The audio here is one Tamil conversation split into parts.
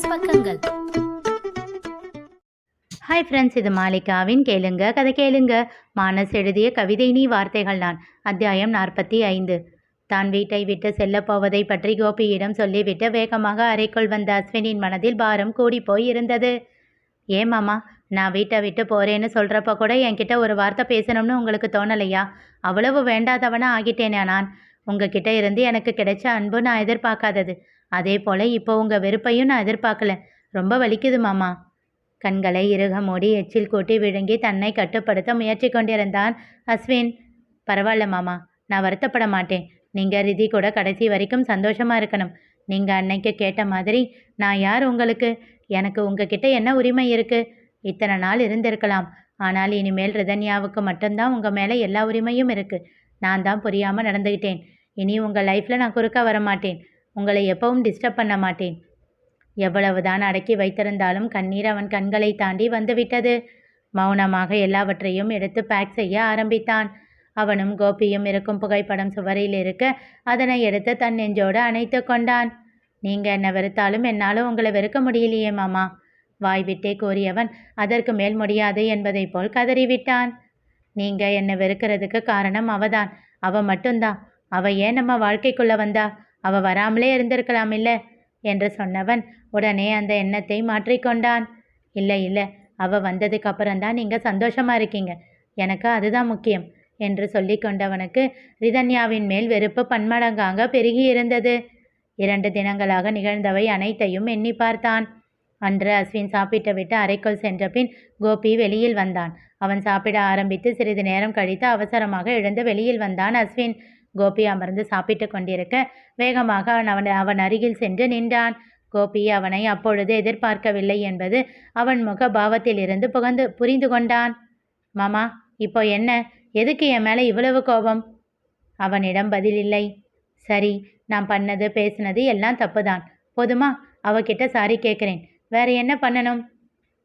ப்ளஸ் பக்கங்கள். ஹாய் ஃப்ரெண்ட்ஸ் இது மாலிகாவின் கேளுங்க கதை கேளுங்க. மானஸ் எழுதிய கவிதை நீ வார்த்தைகள் நான். அத்தியாயம் நாற்பத்தி ஐந்து. தான் வீட்டை விட்டு செல்லப் போவதை பற்றி கோபியிடம் சொல்லிவிட்டு வேகமாக அறைக்குள் வந்த அஸ்வினின் மனதில் பாரம் கூடி போய் இருந்தது. ஏன் மாமா நான் வீட்டை விட்டு போறேன்னு சொல்கிறப்ப கூட என்கிட்ட ஒரு வார்த்தை பேசணும்னு உங்களுக்கு தோணலையா? அவ்வளவு வேண்டாதவனா ஆகிட்டேனே நான்? உங்ககிட்ட இருந்து எனக்கு கிடைச்ச அன்பு நான் எதிர்பார்க்காதது. அதே போல் இப்போ உங்கள் வெறுப்பையும் நான் எதிர்பார்க்கல. ரொம்ப வலிக்குது மாமா. கண்களை இறுக மூடி எச்சில் கூட்டி விழுங்கி தன்னை கட்டுப்படுத்த முயற்சி கொண்டிருந்தான் அஸ்வின். பரவாயில்ல மாமா. நான் வருத்தப்பட மாட்டேன். நீங்கள் ரிதி கூட கடைசி வரைக்கும் சந்தோஷமாக இருக்கணும். நீங்கள் அன்னைக்கு கேட்ட மாதிரி நான் யார் உங்களுக்கு? எனக்கு உங்ககிட்ட என்ன உரிமை இருக்குது இத்தனை நாள் இருந்திருக்கலாம். ஆனால் இனிமேல் ரிதன்யாவுக்கு மட்டும்தான் உங்கள் மேலே எல்லா உரிமையும் இருக்குது நான் தான் புரியாமல் நடந்துக்கிட்டேன் இனி உங்கள் லைஃப்பில் நான் குறுக்க வர மாட்டேன் உங்களை எப்பவும் டிஸ்டர்ப் பண்ண மாட்டேன். எவ்வளவுதான் அடக்கி வைத்திருந்தாலும் கண்ணீர் அவன் கண்களை தாண்டி வந்துவிட்டது. மௌனமாக எல்லாவற்றையும் எடுத்து பேக் செய்ய ஆரம்பித்தான். அவனும் கோபியும் இருக்கும் புகைப்படம் சுவரில் இருக்க அதனை எடுத்து தன் நெஞ்சோடு அணைத்து கொண்டான். நீங்க என்ன வெறுத்தாலும் என்னால் உங்களை வெறுக்க முடியலையே மாமா. வாய் விட்டே கூறியவன் அதற்கு மேல் முடியாது என்பதைப் போல் கதறிவிட்டான். நீங்க என்னை வெறுக்கிறதுக்கு காரணம் அவதான். அவ மட்டும்தான். அவ ஏன் நம்ம வாழ்க்கைக்குள்ள வந்தா? அவ வராமலே இருந்திருக்கலாம் இல்ல என்று சொன்னவன் உடனே அந்த எண்ணத்தை மாற்றிக்கொண்டான். இல்லை இல்லை அவ வந்ததுக்கு அப்புறம்தான் நீங்க சந்தோஷமா இருக்கீங்க. எனக்கு அதுதான் முக்கியம் என்று சொல்லி கொண்டவனுக்கு ரிதன்யாவின் மேல் வெறுப்பு பன்மடங்காக பெருகி இருந்தது. இரண்டு தினங்களாக நிகழ்ந்தவை அனைத்தையும் எண்ணி பார்த்தான். அன்று அஸ்வின் சாப்பிட்டு விட்டு அறைக்குள் சென்ற பின் கோபி வெளியில் வந்தான். அவன் சாப்பிட ஆரம்பித்து சிறிது நேரம் கழித்து அவசரமாக எழுந்து வெளியில் வந்தான் அஸ்வின். கோபி அமர்ந்து சாப்பிட்டு கொண்டிருக்க வேகமாக அவன் அவன் அவன் அருகில் சென்று நின்றான். கோபி அவனை அப்பொழுது எதிர்பார்க்கவில்லை என்பது அவன் முக பாவத்திலிருந்து புகந்து புரிந்து கொண்டான். மாமா இப்போ என்ன? எதுக்கு என் மேலே இவ்வளவு கோபம்? அவனிடம் பதில் இல்லை. சரி நான் பண்ணது பேசினது எல்லாம் தப்புதான். போதுமா அவகிட்ட சாரி கேட்குறேன். வேற என்ன பண்ணணும்?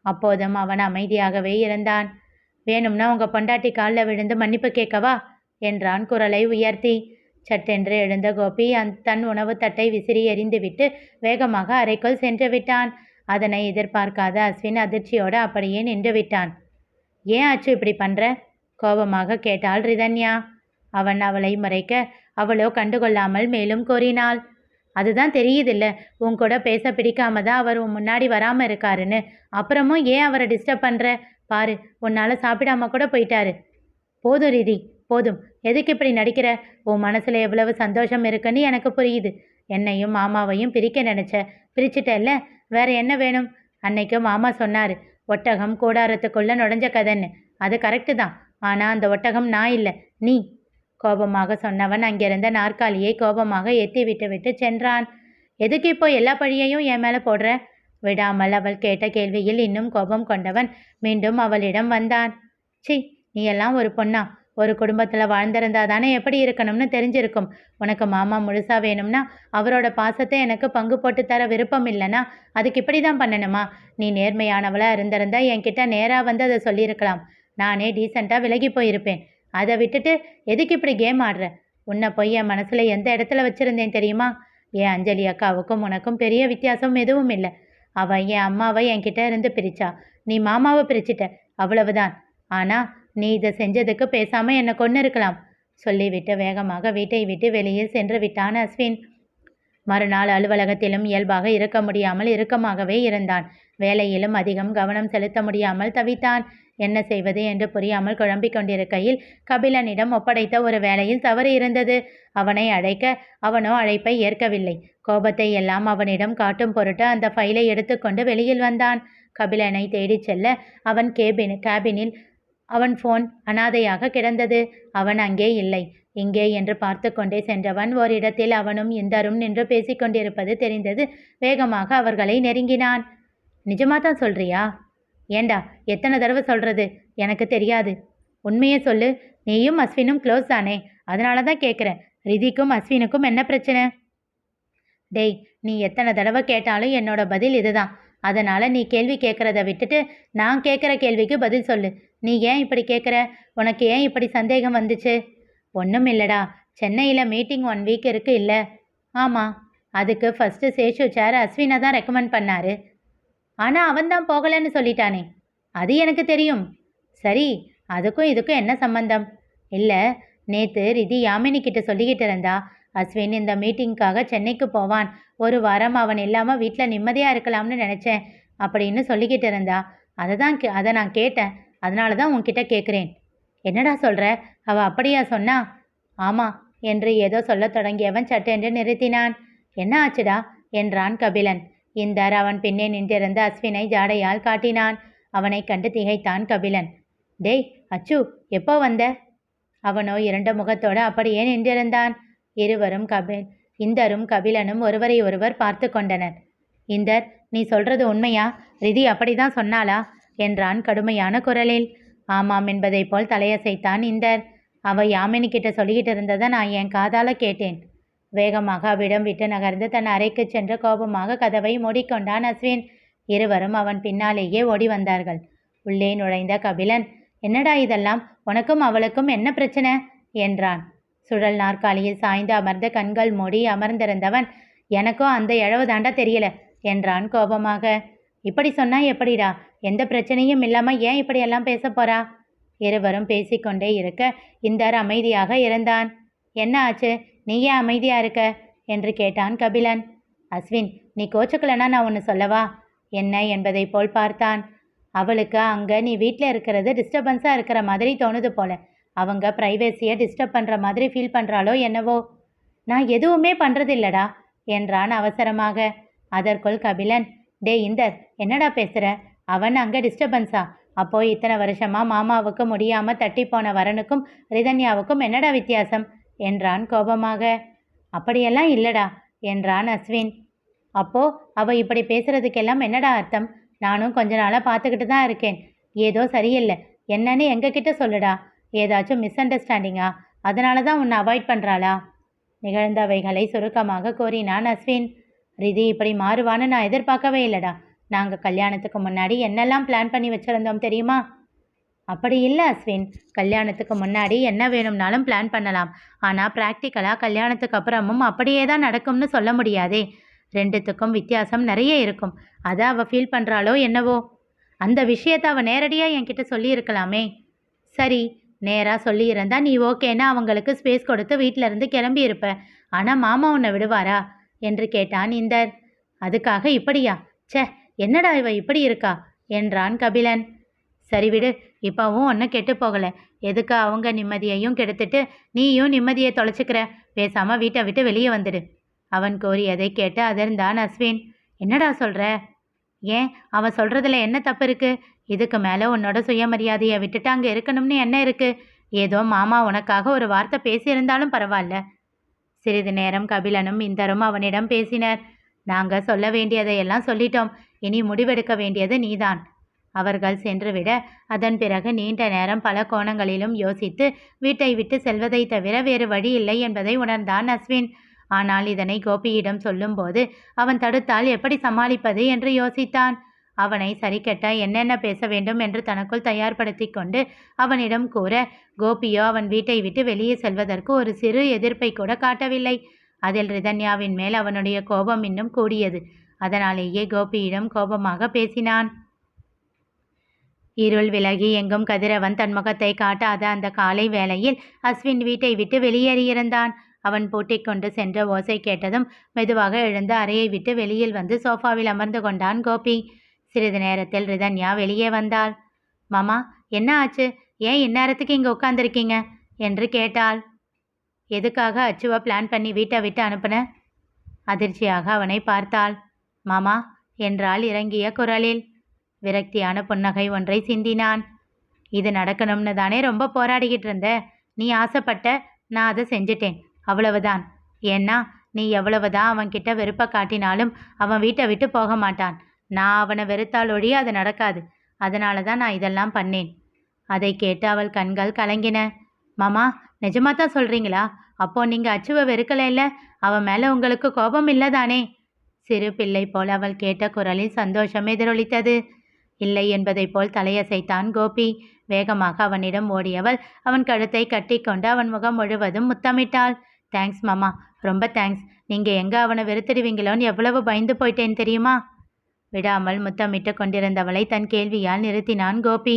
அப்போதும் அவன் அமைதியாகவே இருந்தான். வேணும்னா உங்கள் பொண்டாட்டி காலில் விழுந்து மன்னிப்பு கேட்கவா? என்றான் குரலை உயர்த்தி. சட்டென்று எழுந்த கோபி அந் தன் உணவு தட்டை விசிறி எறிந்துவிட்டு வேகமாக அறைக்குள் சென்று விட்டான். அதனை எதிர்பார்க்காத அஸ்வின் அதிர்ச்சியோடு அப்படியே நின்று விட்டான். ஏன் ஆச்சு இப்படி பண்ற? கோபமாக கேட்டாள் ரிதன்யா. அவன் அவளை மறைக்க அவளோ கண்டுகொள்ளாமல் மேலும் கூறினாள். அதுதான் தெரியுதில்ல. உன் கூட பேச பிடிக்காம தான் அவர் உன் முன்னாடி வராமல் இருக்காருன்னு. அப்புறமும் ஏன் அவரை டிஸ்டர்ப் பண்ற? பாரு உன்னால சாப்பிடாம கூட போயிட்டாரு. போதும் ரிதி போதும். எதுக்கு இப்படி நடிக்கிற? உன் மனசில் எவ்வளவு சந்தோஷம் இருக்குன்னு எனக்கு புரியுது. என்னையும் மாமாவையும் பிரிக்க நினச்ச. பிரிச்சுட்டல்ல? வேற என்ன வேணும்? அன்னைக்கு மாமா சொன்னார். ஒட்டகம் கூடாரத்துக்குள்ளே நுழைஞ்ச கதைன்னு. அது கரெக்டு தான். ஆனால் அந்த ஒட்டகம் நான் இல்லை. நீ. கோபமாக சொன்னவன் அங்கிருந்த நாற்காலியை கோபமாக எத்தி விட்டு விட்டு சென்றான். எதுக்கு இப்போ எல்லா பழியையும் என் மேலே போடுற? விடாமல் அவள் கேட்ட கேள்வியில் இன்னும் கோபம் கொண்டவன் மீண்டும் அவளிடம் வந்தான். சி நீ எல்லாம் ஒரு பொண்ணா? ஒரு குடும்பத்தில் வாழ்ந்திருந்தா தானே எப்படி இருக்கணும்னு தெரிஞ்சிருக்கும். உனக்கு மாமா முழுசாக வேணும்னா அவரோட பாசத்தை எனக்கு பங்கு போட்டு தர விருப்பம் இல்லைன்னா அதுக்கு இப்படி தான் பண்ணணுமா? நீ நேர்மையானவளாக இருந்திருந்தா என்கிட்ட நேராக வந்து அதை சொல்லியிருக்கலாம். நானே டீசெண்டாக விலகி போயிருப்பேன். அதை விட்டுட்டு எதுக்கு இப்படி கேம் ஆடுற? உன்னை போய் என் மனசில் எந்த இடத்துல வச்சுருந்தேன் தெரியுமா? என் அஞ்சலி அக்காவுக்கும் உனக்கும் பெரிய வித்தியாசம் எதுவும் இல்லை. அவள் என் அம்மாவை என்கிட்ட இருந்து பிரிச்சா. நீ மாமாவை பிரிச்சிட்ட. அவ்வளவுதான். ஆனால் நீ இதை செஞ்சதுக்கு பேசாமல் என்னை கொண்டு இருக்கலாம் சொல்லிவிட்டு வேகமாக வீட்டை விட்டு வெளியில் சென்று விட்டான் அஸ்வின். மறுநாள் அலுவலகத்திலும் இயல்பாக இருக்க முடியாமல் இறுக்கமாகவே இருந்தான். வேலையிலும் அதிகம் கவனம் செலுத்த முடியாமல் தவித்தான். என்ன செய்வது என்று புரியாமல் குழம்பிக் கொண்டிருக்கையில் கபிலனிடம் ஒப்படைத்த ஒரு வேலையில் தவறு இருந்தது. அவனை அழைக்க அவனோ அழைப்பை ஏற்கவில்லை. கோபத்தை எல்லாம் அவனிடம் காட்டும் பொருட்டு அந்த ஃபைலை எடுத்துக்கொண்டு வெளியில் வந்தான். கபிலனை தேடிச் செல்ல அவன் கேபின் கேபினில் அவன் ஃபோன் அனாதையாக கிடந்தது. அவன் அங்கே இல்லை. இங்கே என்று பார்த்து கொண்டே சென்றவன் ஓரிடத்தில் அவனும் இந்தரும் நின்று பேசிக்கொண்டிருப்பது தெரிந்தது. வேகமாக அவர்களை நெருங்கினான். நிஜமா தான் சொல்றியா? ஏண்டா எத்தனை தடவை சொல்றது? எனக்கு தெரியாது. உண்மையை சொல்லு. நீயும் அஸ்வினும் க்ளோஸ் தானே? அதனால தான் கேட்குறேன் ரிதிக்கும் அஸ்வினுக்கும் என்ன பிரச்சனை? டேய் நீ எத்தனை தடவை கேட்டாலும் என்னோட பதில் இதுதான். அதனால நீ கேள்வி கேட்குறத விட்டுட்டு நான் கேட்குற கேள்விக்கு பதில் சொல்லு. நீ ஏன் இப்படி கேட்குற உனக்கு ஏன் இப்படி சந்தேகம் வந்துச்சு? ஒன்றும் இல்லைடா. சென்னையில் மீட்டிங் ஒன் வீக் இருக்கு இல்லை? ஆமாம் அதுக்கு ஃபஸ்ட்டு சேஷு சார் அஸ்வினை தான் ரெக்கமெண்ட் பண்ணாரு. ஆனால் அவன் தான் போகலைன்னு சொல்லிட்டானே. அது எனக்கு தெரியும். சரி அதுக்கும் இதுக்கும் என்ன சம்பந்தம்? இல்லை நேற்று ரிதி யாமினி கிட்ட சொல்லிக்கிட்டு இருந்தா அஸ்வின் இந்த மீட்டிங்க்காக சென்னைக்கு போவான். ஒரு வாரம் அவன் இல்லாமல் வீட்டில் நிம்மதியாக இருக்கலாம்னு நினச்சேன் அப்படின்னு சொல்லிக்கிட்டு இருந்தா. அதை தான் கே அதை நான் கேட்டேன். அதனால தான் உன்கிட்ட கேட்குறேன் என்னடா சொல்கிற அவள் அப்படியா சொன்னா ஆமாம் என்று ஏதோ சொல்லத் தொடங்கியவன் சட்டென்று நிறுத்தினான். என்ன ஆச்சுடா? என்றான் கபிலன். இந்தர் அவன் பின்னே நின்றிருந்த அஸ்வினை ஜாடையால் காட்டினான். அவனை கண்டு திகைத்தான் கபிலன். டேய் அச்சு எப்போ வந்த? அவனோ இரண்டு முகத்தோடு அப்படியே நின்றிருந்தான். இருவரும் கபில் இந்தரும் கபிலனும் ஒருவரை ஒருவர் பார்த்து கொண்டனர். இந்தர் நீ சொல்றது உண்மையா? ரிதி அப்படிதான் சொன்னாளா? என்றான் கடுமையான குரலில். ஆமாம் என்பதைப் போல் தலையசைத்தான் இந்தர். அவ யாமினி கிட்ட சொல்லிக்கிட்டு இருந்ததை நான் என் காதால கேட்டேன். வேகமாக அவ்விடம் விட்டு நகர்ந்து தன் அறைக்கு சென்று கோபமாக கதவை மூடிக்கொண்டான் அஸ்வின். இருவரும் அவன் பின்னாலேயே ஓடி வந்தார்கள். உள்ளே நுழைந்த கபிலன் என்னடா இதெல்லாம்? உனக்கும் அவளுக்கும் என்ன பிரச்சனை? என்றான். சுழல் நாற்காலியில் சாய்ந்து அமர்ந்த கண்கள் மூடி அமர்ந்திருந்தவன் எனக்கும் அந்த இழவு தாண்டா தெரியல என்றான் கோபமாக. இப்படி சொன்னா எப்படிடா? எந்த பிரச்சனையும் இல்லாமல் ஏன் இப்படியெல்லாம் பேச போறா? இருவரும் பேசிக்கொண்டே இருக்க இந்தர் அமைதியாக இருந்தான் என்ன ஆச்சு? நீ ஏன் அமைதியா இருக்க? என்று கேட்டான் கபிலன். அஸ்வின் நீ கோச்சுக்கலனா நான் ஒன்று சொல்லவா? என்ன என்பதைப் போல் பார்த்தான். அவளுக்கு அங்கே நீ வீட்டில் இருக்கிறது டிஸ்டர்பன்ஸாக இருக்கிற மாதிரி தோணுது போல. அவங்க ப்ரைவேசியை டிஸ்டர்ப் பண்ணுற மாதிரி ஃபீல் பண்ணுறாளோ என்னவோ? நான் எதுவுமே பண்ணுறதில்லடா என்றான் அவசரமாக. அதற்குள் கபிலன் டே இந்தர் என்னடா பேசுகிற அவன் அங்கே டிஸ்டர்பன்ஸா அப்போ இத்தனை வருஷமா மாமாவுக்கு முடியாம தட்டி போன வரனுக்கும் ரிதன்யாவுக்கும் என்னடா வித்தியாசம்? என்றான் கோபமாக. அப்படியெல்லாம் இல்லடா என்றான் அஸ்வின். அப்போ அவ இப்படி பேசுறதுக்கெல்லாம் என்னடா அர்த்தம்? நானும் கொஞ்ச நாளாக பார்த்துக்கிட்டு தான் இருக்கேன். ஏதோ சரியில்லை. என்னன்னு எங்ககிட்ட சொல்லுடா. ஏதாச்சும் மிஸ் அண்டர்ஸ்டாண்டிங்கா அதனால தான் உன்னை அவாய்ட் பண்ணுறாளா நிகழ்ந்தவைகளை சுருக்கமாக கோரினான் அஸ்வின். ரிதி இப்படி மாறுவான்னு நான் எதிர்பார்க்கவே இல்லைடா. நாங்கள் கல்யாணத்துக்கு முன்னாடி என்னெல்லாம் பிளான் பண்ணி வச்சுருந்தோம் தெரியுமா? அப்படி இல்லை அஸ்வின். கல்யாணத்துக்கு முன்னாடி என்ன வேணும்னாலும் பிளான் பண்ணலாம். ஆனால் ப்ராக்டிக்கலாக கல்யாணத்துக்கு அப்புறமும் அப்படியே தான் நடக்கும்னு சொல்ல முடியாதே. ரெண்டுத்துக்கும் வித்தியாசம் நிறைய இருக்கும். அதை அவள் ஃபீல் பண்ணுறாளோ என்னவோ. அந்த விஷயத்தை அவள் நேரடியாக என்கிட்ட சொல்லியிருக்கலாமே. சரி நேராக சொல்லியிருந்தா நீ ஓகேன்னா அவங்களுக்கு ஸ்பேஸ் கொடுத்து வீட்டிலேருந்து கிளம்பி இருப்ப. ஆனால் மாமா உன்னை விடுவாரா? என்று கேட்டான் இந்தர். அதுக்காக இப்படியா? ச்சே என்னடா இவ இப்படி இருக்கா? என்றான் கபிலன். சரி விடு இப்போவும் ஒன்றும் கெட்டு போகலை. எதுக்கு அவங்க நிம்மதியையும் கெடுத்துட்டு நீயும் நிம்மதியை தொலைச்சிக்கிற? பேசாமல் வீட்டை விட்டு வெளியே வந்துடு. அவன் கோரியதை கேட்டு அதிர்ந்தான் அஸ்வின். என்னடா சொல்கிற ஏன்? அவன் சொல்கிறதுல என்ன தப்பு இருக்குது இதுக்கு மேலே உன்னோட சுயமரியாதையை விட்டுட்டு அங்கே இருக்கணும்னு என்ன இருக்குது ஏதோ மாமா உனக்காக ஒரு வார்த்தை பேசியிருந்தாலும் பரவாயில்ல. சிறிது நேரம் கபிலனும் இந்தரும் அவனிடம் பேசினர். நாங்கள் சொல்ல வேண்டியதையெல்லாம் சொல்லிட்டோம். இனி முடிவெடுக்க வேண்டியது நீதான். அவர்கள் சென்றுவிட அதன் பிறகு நீண்ட நேரம் பல கோணங்களிலும் யோசித்து வீட்டை விட்டு செல்வதை தவிர வேறு வழி இல்லை என்பதை உணர்ந்தான் அஸ்வின். ஆனால் இதனை கோபியிடம் சொல்லும்போது அவன் தடுத்தால் எப்படி சமாளிப்பது என்று யோசித்தான். அவனை சரிக்கட்ட என்னென்ன பேச வேண்டும் என்று தனக்குள் தயார்படுத்தி கொண்டு அவனிடம் கூற கோபியோ அவன் வீட்டை விட்டு வெளியே செல்வதற்கு ஒரு சிறு எதிர்ப்பை கூட காட்டவில்லை. அதில் ரிதன்யாவின் மேல் அவனுடைய கோபம் இன்னும் கூடியது. அதனாலேயே கோபியிடம் கோபமாக பேசினான். இருள் விலகி எங்கும் கதிரவன் தன் முகத்தை காட்டாத அந்த காலை வேளையில் அஸ்வின் வீட்டை விட்டு வெளியேறியிருந்தான். அவன் பூட்டிக் கொண்டு சென்ற ஓசை கேட்டதும் மெதுவாக எழுந்து அறையை விட்டு வெளியில் வந்து சோஃபாவில் அமர்ந்து கொண்டான் கோபி. சிறிது நேரத்தில் ரிதன்யா வெளியே வந்தாள். மாமா என்ன ஆச்சு? ஏன் இந்நேரத்துக்கு இங்கே உட்காந்துருக்கீங்க என்று கேட்டாள். எதுக்காக அச்சுவை பிளான் பண்ணி வீட்டை விட்டு அனுப்புன? அதிர்ச்சியாக அவனை பார்த்தாள். மாமா என்றால் இறங்கிய குரலில். விரக்தியான புன்னகை ஒன்றை சிந்தினான். இது நடக்கணும்னு தானே ரொம்ப போராடிக்கிட்டு இருந்த. நீ ஆசைப்பட்ட நான் அதை செஞ்சிட்டேன். அவ்வளவுதான். ஏன்னா நீ எவ்வளவுதான் அவன்கிட்ட வெறுப்பை காட்டினாலும் அவன் வீட்டை விட்டு போக மாட்டான். நான் அவனை வெறுத்தால் ஒழிய அது நடக்காது. அதனால தான் நான் இதெல்லாம் பண்ணேன். அதை கேட்டு அவள் கண்கள் கலங்கின. மாமா நிஜமாக தான் சொல்றீங்களா? அப்போ நீங்க அச்சுவை வெறுக்கல இல்லை அவன் மேல உங்களுக்கு கோபம் இல்லதானே? சிறு பிள்ளை போல் அவள் கேட்ட குரலில் சந்தோஷம் எதிரொலித்தது. இல்லை என்பதைப் போல் தலையசைத்தான் கோபி. வேகமாக அவனிடம் ஓடியவள் அவன் கழுத்தை கட்டிக்கொண்டு அவன் முகம் முழுவதும் முத்தமிட்டாள். தேங்க்ஸ் மாமா. ரொம்ப தேங்க்ஸ் நீங்கள் எங்கே அவனை வெறுத்துடுவீங்களோன்னு எவ்வளவு பயந்து போயிட்டேன் தெரியுமா? விடாமல் முத்தமிட்டு கொண்டிருந்தவளை தன் கேள்வியால் நிறுத்தினான் கோபி.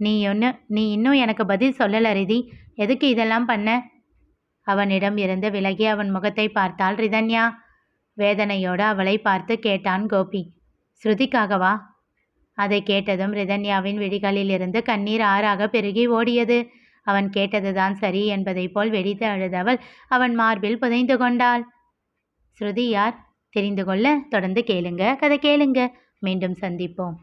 நீ ஒன்று நீ இன்னும் எனக்கு பதில் சொல்லல ரிதி. எதுக்கு இதெல்லாம் பண்ண? அவனிடம் இருந்து விலகி அவன் முகத்தை பார்த்தாள் ரிதன்யா. வேதனையோடு அவளை பார்த்து கேட்டான் கோபி. ஸ்ருதிக்காகவா? அதை கேட்டதும் ரிதன்யாவின் விழிகளிலிருந்து கண்ணீர் ஆறாக பெருகி ஓடியது. அவன் கேட்டதுதான் சரி என்பதை போல் வெடித்து அழுதவள் அவன் மார்பில் புதைந்து கொண்டாள். ஸ்ருதி யார்? தெரிந்து கொள்ள தொடர்ந்து கேளுங்க. கதை கேளுங்க. மீண்டும் சந்திப்போம்.